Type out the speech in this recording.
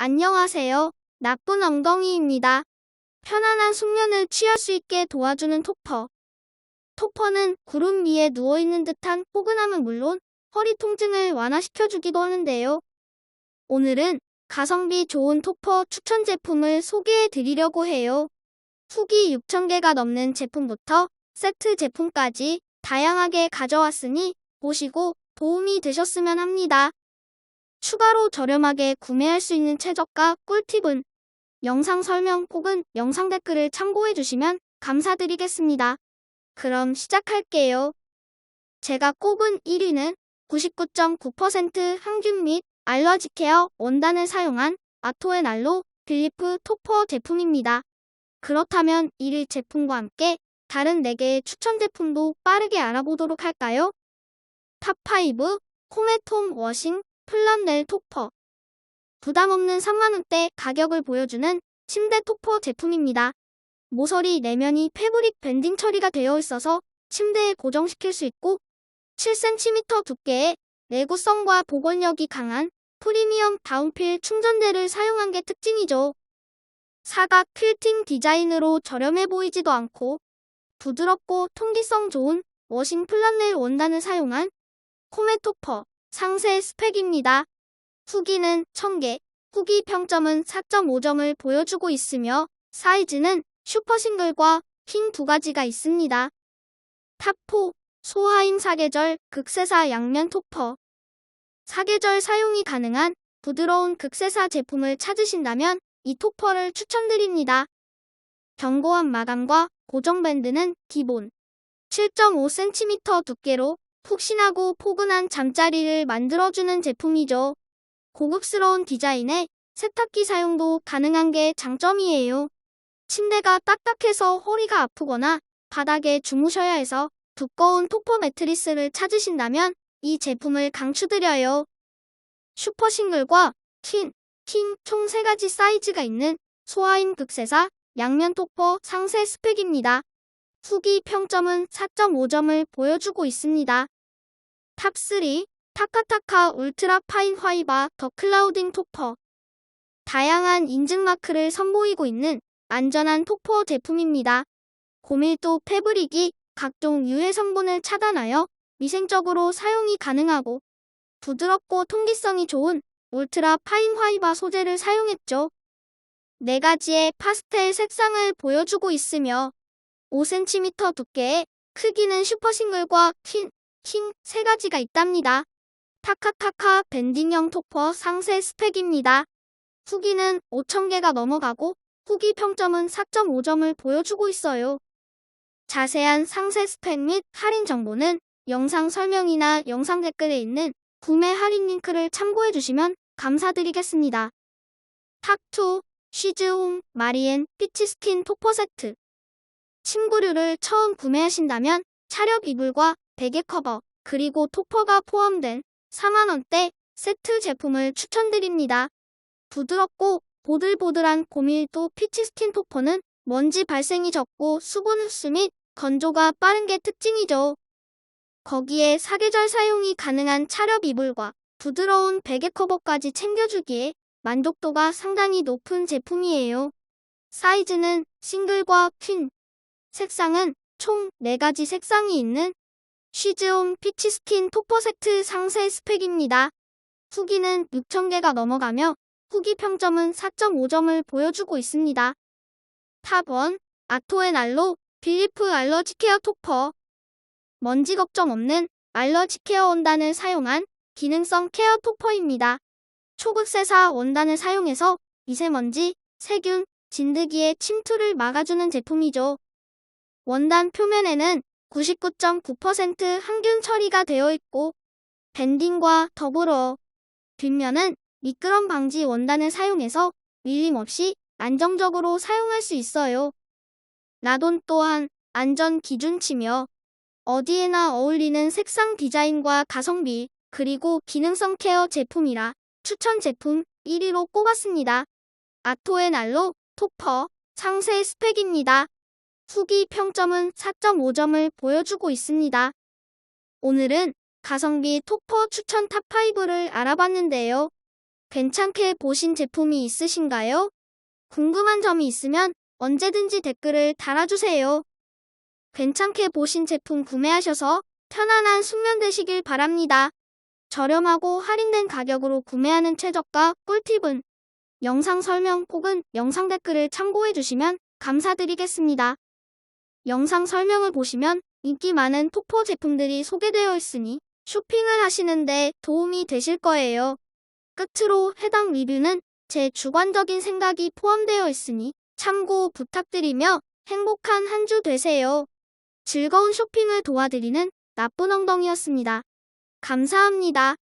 안녕하세요. 나쁜 엉덩이입니다. 편안한 숙면을 취할 수 있게 도와주는 토퍼. 토퍼는 구름 위에 누워있는 듯한 포근함은 물론 허리 통증을 완화시켜주기도 하는데요. 오늘은 가성비 좋은 토퍼 추천 제품을 소개해 드리려고 해요. 후기 6,000개가 넘는 제품부터 세트 제품까지 다양하게 가져왔으니 보시고 도움이 되셨으면 합니다. 추가로 저렴하게 구매할 수 있는 최저가 꿀팁은 영상 설명 혹은 영상 댓글을 참고해 주시면 감사드리겠습니다. 그럼 시작할게요. 제가 꼽은 1위는 99.9% 항균 및 알러지 케어 원단을 사용한 아토앤 알로 빌리프 토퍼 제품입니다. 그렇다면 1위 제품과 함께 다른 4개의 추천 제품도 빠르게 알아보도록 할까요? 탑5 코메톰 워싱 플란넬 토퍼 부담없는 3만원대 가격을 보여주는 침대 토퍼 제품입니다. 모서리 내면이 패브릭 밴딩 처리가 되어 있어서 침대에 고정시킬 수 있고 7cm 두께의 내구성과 보건력이 강한 프리미엄 다운필 충전대를 사용한 게 특징이죠. 사각 퀼팅 디자인으로 저렴해 보이지도 않고 부드럽고 통기성 좋은 워싱 플란넬 원단을 사용한 코메토퍼 상세 스펙입니다. 후기는 1000개, 후기 평점은 4.5점을 보여주고 있으며 사이즈는 슈퍼싱글과 킹 두 가지가 있습니다. 탑4 소하임 사계절 극세사 양면 토퍼 사계절 사용이 가능한 부드러운 극세사 제품을 찾으신다면 이 토퍼를 추천드립니다. 견고한 마감과 고정 밴드는 기본 7.5cm 두께로 푹신하고 포근한 잠자리를 만들어주는 제품이죠. 고급스러운 디자인에 세탁기 사용도 가능한 게 장점이에요. 침대가 딱딱해서 허리가 아프거나 바닥에 주무셔야 해서 두꺼운 토퍼 매트리스를 찾으신다면 이 제품을 강추드려요. 슈퍼싱글과 퀸, 킹 총 3가지 사이즈가 있는 소아인 극세사 양면 토퍼 상세 스펙입니다. 후기 평점은 4.5점을 보여주고 있습니다. 탑3 타카타카 울트라 파인 화이바 더 클라우딩 토퍼 다양한 인증마크를 선보이고 있는 안전한 토퍼 제품입니다. 고밀도 패브릭이 각종 유해 성분을 차단하여 위생적으로 사용이 가능하고 부드럽고 통기성이 좋은 울트라 파인 화이바 소재를 사용했죠. 네 가지의 파스텔 색상을 보여주고 있으며 5cm 두께의 크기는 슈퍼싱글과 퀸, 킹 세 가지가 있답니다. 타카타카 밴딩형 토퍼 상세 스펙입니다. 후기는 5,000개가 넘어가고 후기 평점은 4.5점을 보여주고 있어요. 자세한 상세 스펙 및 할인 정보는 영상 설명이나 영상 댓글에 있는 구매 할인 링크를 참고해 주시면 감사드리겠습니다. 탑2 쉬즈홈 마리엔 피치스킨 토퍼 세트 침구류를 처음 구매하신다면 차력 이불과 베개 커버 그리고 토퍼가 포함된 4만원대 세트 제품을 추천드립니다. 부드럽고 보들보들한 고밀도 피치스킨 토퍼는 먼지 발생이 적고 수분 흡수 및 건조가 빠른 게 특징이죠. 거기에 사계절 사용이 가능한 차렵 이불과 부드러운 베개 커버까지 챙겨주기에 만족도가 상당히 높은 제품이에요. 사이즈는 싱글과 퀸, 색상은 총 4가지 색상이 있는 쉬즈홈 피치스킨 토퍼 세트 상세 스펙입니다. 후기는 6,000개가 넘어가며 후기 평점은 4.5점을 보여주고 있습니다. 탑1 아토앤 알로 빌리프 알러지 케어 토퍼 먼지 걱정 없는 알러지 케어 원단을 사용한 기능성 케어 토퍼입니다. 초극세사 원단을 사용해서 미세먼지, 세균, 진드기의 침투를 막아주는 제품이죠. 원단 표면에는 99.9% 항균 처리가 되어 있고 밴딩과 더불어 뒷면은 미끄럼 방지 원단을 사용해서 밀림 없이 안정적으로 사용할 수 있어요. 라돈 또한 안전 기준치며 어디에나 어울리는 색상 디자인과 가성비 그리고 기능성 케어 제품이라 추천 제품 1위로 꼽았습니다. 아토앤 알로 토퍼 상세 스펙입니다. 후기 평점은 4.5점을 보여주고 있습니다. 오늘은 가성비 토퍼 추천 탑5를 알아봤는데요. 괜찮게 보신 제품이 있으신가요? 궁금한 점이 있으면 언제든지 댓글을 달아주세요. 괜찮게 보신 제품 구매하셔서 편안한 숙면 되시길 바랍니다. 저렴하고 할인된 가격으로 구매하는 최저가 꿀팁은 영상 설명 혹은 영상 댓글을 참고해 주시면 감사드리겠습니다. 영상 설명을 보시면 인기 많은 토퍼 제품들이 소개되어 있으니 쇼핑을 하시는데 도움이 되실 거예요. 끝으로 해당 리뷰는 제 주관적인 생각이 포함되어 있으니 참고 부탁드리며 행복한 한 주 되세요. 즐거운 쇼핑을 도와드리는 나쁜 엉덩이였습니다. 감사합니다.